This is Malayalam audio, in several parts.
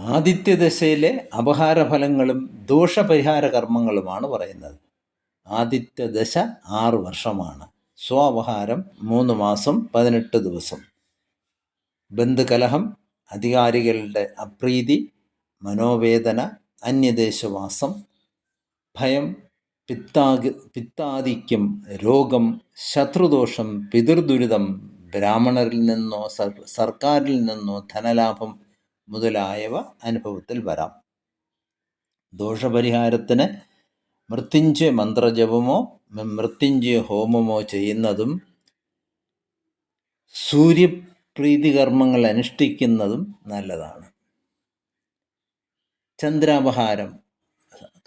ആദിത്യദശയിലെ അപഹാരഫലങ്ങളും ദോഷപരിഹാര കർമ്മങ്ങളുമാണ് പറയുന്നത്. ആദിത്യദശ ആറ് വർഷമാണ്. സ്വാപഹാരം മൂന്ന് മാസം പതിനെട്ട് ദിവസം. ബന്ധുകലഹം അധികാരികളുടെ അപ്രീതി മനോവേദന അന്യദേശവാസം ഭയം പിത്താഗ് പിത്താധിക്യം രോഗം ശത്രുദോഷം പിതൃദുരിതം ബ്രാഹ്മണരിൽ നിന്നോ സർക്കാരിൽ നിന്നോ ധനലാഭം മുതലായവ അനുഭവത്തിൽ വരാം. ദോഷപരിഹാരത്തിന് മൃത്യുഞ്ജയ മന്ത്രജപമോ മൃത്യുഞ്ജയ ഹോമമോ ചെയ്യുന്നതും സൂര്യപ്രീതികർമ്മങ്ങൾ അനുഷ്ഠിക്കുന്നതും നല്ലതാണ്. ചന്ദ്രാപഹാരം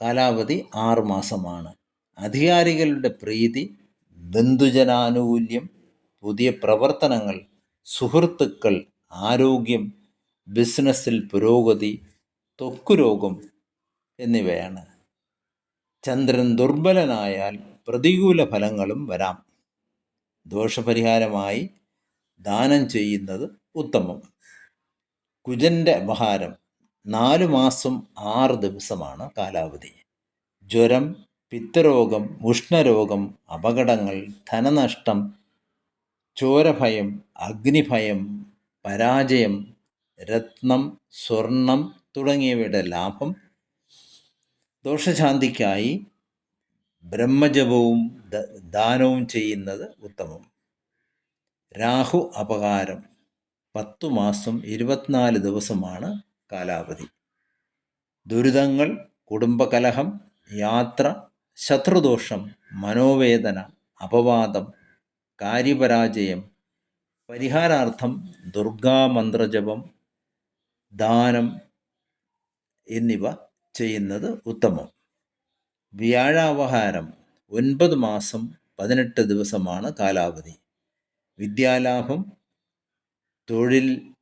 കാലാവധി ആറ് മാസമാണ്. അധികാരികളുടെ പ്രീതി ബന്ധുജനാനുകൂല്യം പുതിയ പ്രവർത്തനങ്ങൾ സുഹൃത്തുക്കൾ ആരോഗ്യം ബിസിനസ്സിൽ പുരോഗതി ത്വക്ക് രോഗം എന്നിവയാണ്. ചന്ദ്രൻ ദുർബലനായാൽ പ്രതികൂല ഫലങ്ങളും വരാം. ദോഷപരിഹാരമായി ദാനം ചെയ്യുന്നത് ഉത്തമം. കുജന്റെ അപഹാരം നാല് മാസം ആറ് ദിവസമാണ് കാലാവധി. ജ്വരം പിത്തരോഗം ഉഷ്ണരോഗം അപകടങ്ങൾ ധനനഷ്ടം ചോരഭയം അഗ്നിഭയം പരാജയം രത്നം സ്വർണം തുടങ്ങിയവയുടെ ലാഭം ദോഷശാന്തിക്കായി ബ്രഹ്മജപവും ദാനവും ചെയ്യുന്നത് ഉത്തമം. രാഹു അപകാരം പത്തു മാസം ഇരുപത്തിനാല് ദിവസമാണ് കാലാവധി. ദുരിതങ്ങൾ കുടുംബകലഹം യാത്ര ശത്രുദോഷം മനോവേദന അപവാദം കാര്യപരാജയം പരിഹാരാർത്ഥം ദുർഗാമന്ത്രജപം ദാനം എന്നിവ ചെയ്യുന്നത് ഉത്തമം. വ്യാഴാവഹാരം ഒൻപത് മാസം പതിനെട്ട് ദിവസമാണ് കാലാവധി. വിദ്യാലാഭം തൊഴിൽ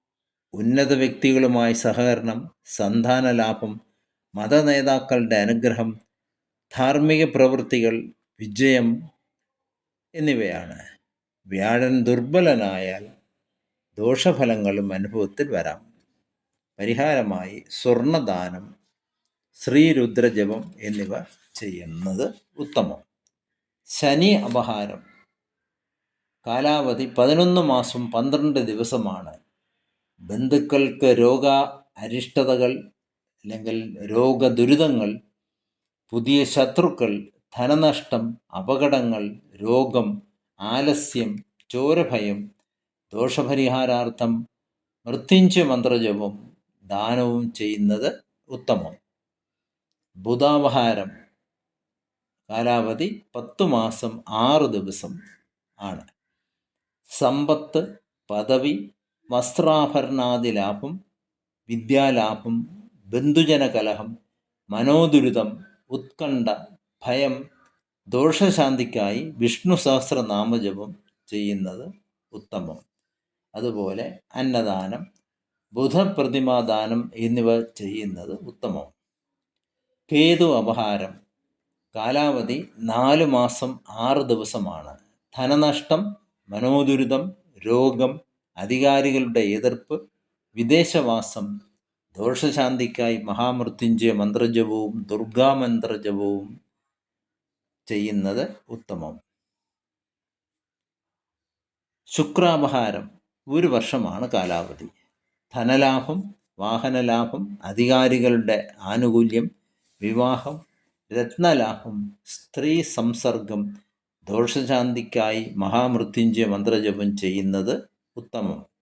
ഉന്നത വ്യക്തികളുമായി സഹകരണം സന്താനലാഭം മതനേതാക്കളുടെ അനുഗ്രഹം ധാർമ്മിക പ്രവൃത്തികൾ വിജയം എന്നിവയാണ്. വ്യാഴൻ ദുർബലനായാൽ ദോഷഫലങ്ങളും അനുഭവത്തിൽ വരാം. പരിഹാരമായി സ്വർണദാനം ശ്രീരുദ്രജപം എന്നിവ ചെയ്യുന്നത് ഉത്തമം. ശനി അപഹാരം. കാലാവധി പതിനൊന്ന് മാസം പന്ത്രണ്ട് ദിവസമാണ്. ബന്ധുക്കൾക്ക് രോഗ അരിഷ്ടതകൾ അല്ലെങ്കിൽ രോഗദുരിതങ്ങൾ പുതിയ ശത്രുക്കൾ ധനനഷ്ടം അപകടങ്ങൾ രോഗം ആലസ്യം ചോരഭയം ദോഷപരിഹാരാർത്ഥം മൃത്യുഞ്ച് മന്ത്രജപം ദാനവും ചെയ്യുന്നത് ഉത്തമം. ബുധാവഹാരം കാലാവധി പത്തു മാസം ആറ് ദിവസം ആണ്. സമ്പത്ത് പദവി വസ്ത്രാഭരണാദി ലാഭം വിദ്യാലാഭം ബന്ധുജന കലഹം മനോദുരിതം ഉത്കണ്ഠ ഭയം ദോഷശാന്തിക്കായി വിഷ്ണു സഹസ്രനാമജപം ചെയ്യുന്നത് ഉത്തമം. അതുപോലെ അന്നദാനം ബുധപ്രതിമാദാനം എന്നിവ ചെയ്യുന്നത് ഉത്തമം. കേതു അപഹാരം. കാലാവധി നാല് മാസം ആറ് ദിവസമാണ്. ധനനഷ്ടം മനോദുരിതം രോഗം അധികാരികളുടെ എതിർപ്പ് വിദേശവാസം ദോഷശാന്തിക്കായി മഹാമൃത്യുഞ്ജയ മന്ത്രജപവും ദുർഗാമന്ത്രജപവും ചെയ്യുന്നത് ഉത്തമം. ശുക്രാപഹാരം. ഒരു വർഷമാണ് കാലാവധി. ധനലാഭം വാഹനലാഭം അധികാരികളുടെ ആനുകൂല്യം വിവാഹം രത്നലാഭം സ്ത്രീ സംസർഗം ദോഷശാന്തിക്കായി മഹാമൃത്യുഞ്ജയ മന്ത്രജപം ചെയ്യുന്നത് ഉത്തമം.